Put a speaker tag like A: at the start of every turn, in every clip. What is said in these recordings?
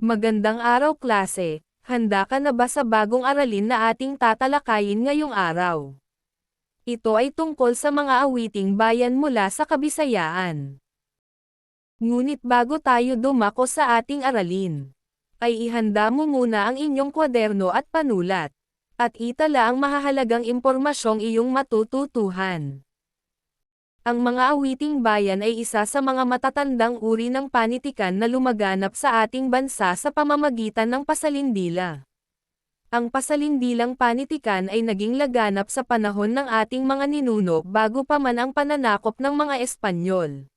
A: Magandang araw klase, handa ka na ba sa bagong aralin na ating tatalakayin ngayong araw? Ito ay tungkol sa mga awiting bayan mula sa Kabisayaan. Ngunit bago tayo dumako sa ating aralin, ay ihanda mo muna ang inyong kwaderno at panulat, at itala ang mahahalagang impormasyong iyong matututuhan. Ang mga awiting bayan ay isa sa mga matatandang uri ng panitikan na lumaganap sa ating bansa sa pamamagitan ng pasalindila. Ang pasalindilang panitikan ay naging laganap sa panahon ng ating mga ninuno bago pa man ang pananakop ng mga Espanyol.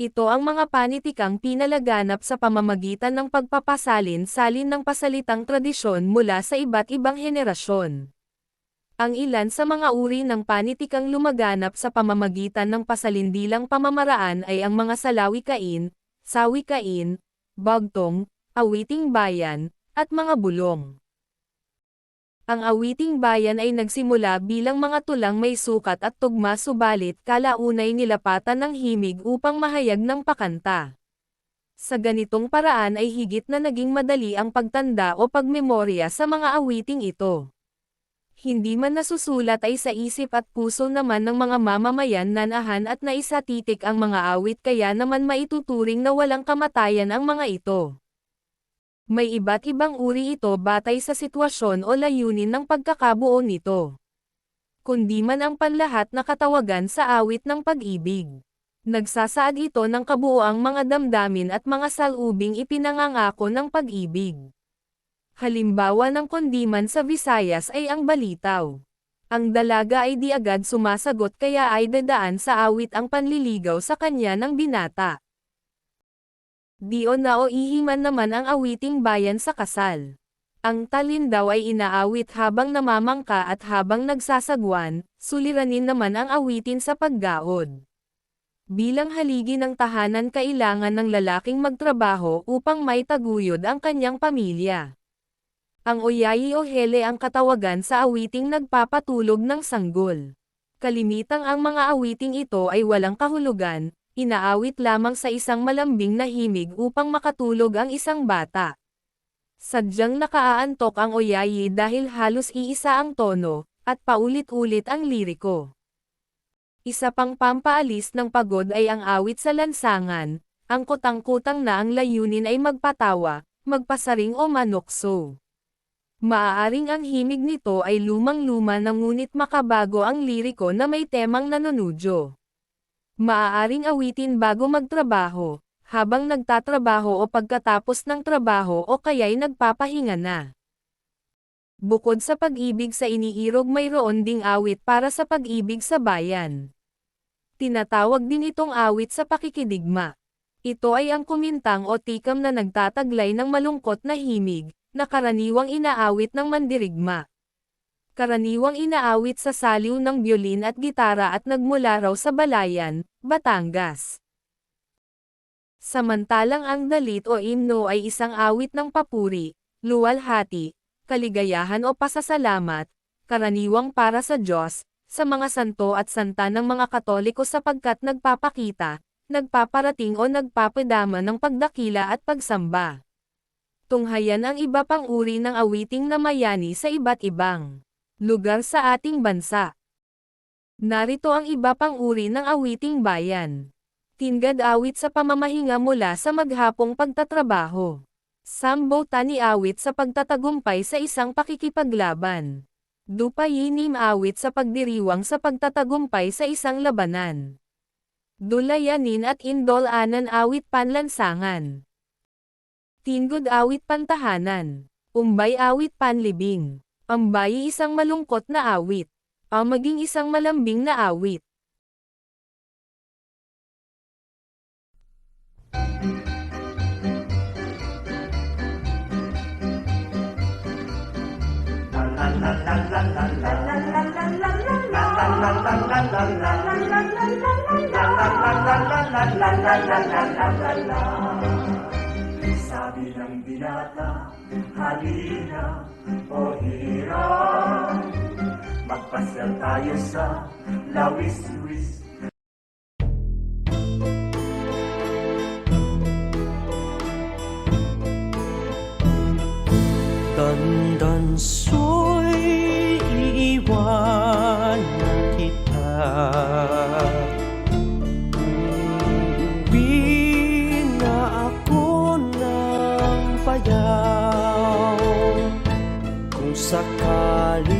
A: Ito ang mga panitikang pinalaganap sa pamamagitan ng pagpapasalin-salin ng pasalitang tradisyon mula sa iba't ibang henerasyon. Ang ilan sa mga uri ng panitikang lumaganap sa pamamagitan ng pasalindilang pamamaraan ay ang mga salawikain, sawikain, bagtong, awiting bayan, at mga bulong. Ang awiting bayan ay nagsimula bilang mga tulang may sukat at tugma subalit kalaunay nilapatan ng himig upang mahayag ng pakanta. Sa ganitong paraan ay higit na naging madali ang pagtanda o pagmemorya sa mga awiting ito hindi man nasusulat ay sa isip at puso naman ng mga mamamayan nanahan at naisatitik ang mga awit kaya naman maituturing na walang kamatayan ang mga ito. May iba't ibang uri ito batay sa sitwasyon o layunin ng pagkakabuo nito. Kundi man ang panlahat na katawagan sa awit ng pag-ibig. Nagsasaad ito ng kabuoang mga damdamin at mga salubing ipinangangako ng pag-ibig. Halimbawa ng kondiman sa Visayas ay ang balitaw. Ang dalaga ay di agad sumasagot kaya ay dadaan sa awit ang panliligaw sa kanya ng binata. Na o ihiman naman ang awiting bayan sa kasal. Ang talin daw ay inaawit habang namamangka at habang nagsasagwan, suliranin naman ang awitin sa paggaod. Bilang haligi ng tahanan kailangan ng lalaking magtrabaho upang may taguyod ang kanyang pamilya. Ang oyayi o hele ang katawagan sa awiting nagpapatulog ng sanggol. Kalimitang ang mga awiting ito ay walang kahulugan, inaawit lamang sa isang malambing na himig upang makatulog ang isang bata. Sadyang nakaaantok ang oyayi dahil halos iisa ang tono, at paulit-ulit ang liriko. Isa pang pampaalis ng pagod ay ang awit sa lansangan, ang kutang-kutang na ang layunin ay magpatawa, magpasaring o manukso. Maaaring ang himig nito ay lumang-luma na ngunit makabago ang liriko na may temang nanunudyo. Maaaring awitin bago magtrabaho, habang nagtatrabaho o pagkatapos ng trabaho o kaya'y nagpapahinga na. Bukod sa pag-ibig sa iniirog mayroon ding awit para sa pag-ibig sa bayan. Tinatawag din itong awit sa pakikidigma. Ito ay ang kumintang o tikam na nagtataglay ng malungkot na himig, na karaniwang inaawit ng mandirigma. Karaniwang inaawit sa saliw ng biolin at gitara at nagmula raw sa Balayan, Batangas. Samantalang ang dalit o imno ay isang awit ng papuri, luwalhati, kaligayahan o pasasalamat, karaniwang para sa Diyos, sa mga santo at santa ng mga katoliko sapagkat nagpapakita, nagpaparating o nagpapadama ng pagdakila at pagsamba tunghayan ang iba pang uri ng awiting na mayani sa iba't ibang lugar sa ating bansa. Narito ang iba pang uri ng awiting bayan. Tingad awit sa pamamahinga mula sa maghapong pagtatrabaho. Sambo tani awit sa pagtatagumpay sa isang pakikipaglaban. Dupayinim awit sa pagdiriwang sa pagtatagumpay sa isang labanan. Dulayanin at indol-anan awit panlansangan. Tingod awit pantahanan. Umbay awit panlibing. Ambay isang malungkot na awit. Ang maging isang malambing na awit.
B: Sabi ng binata, halina o hira Magpasyal tayo sa Lawis-Wis
C: sakali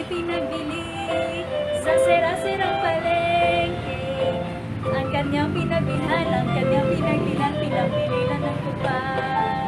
C: kami sa
D: sira-sirang palengke. Ang kanyang pinabihan, ang kanyang pinagdilan, pinagbirilan ng kupal.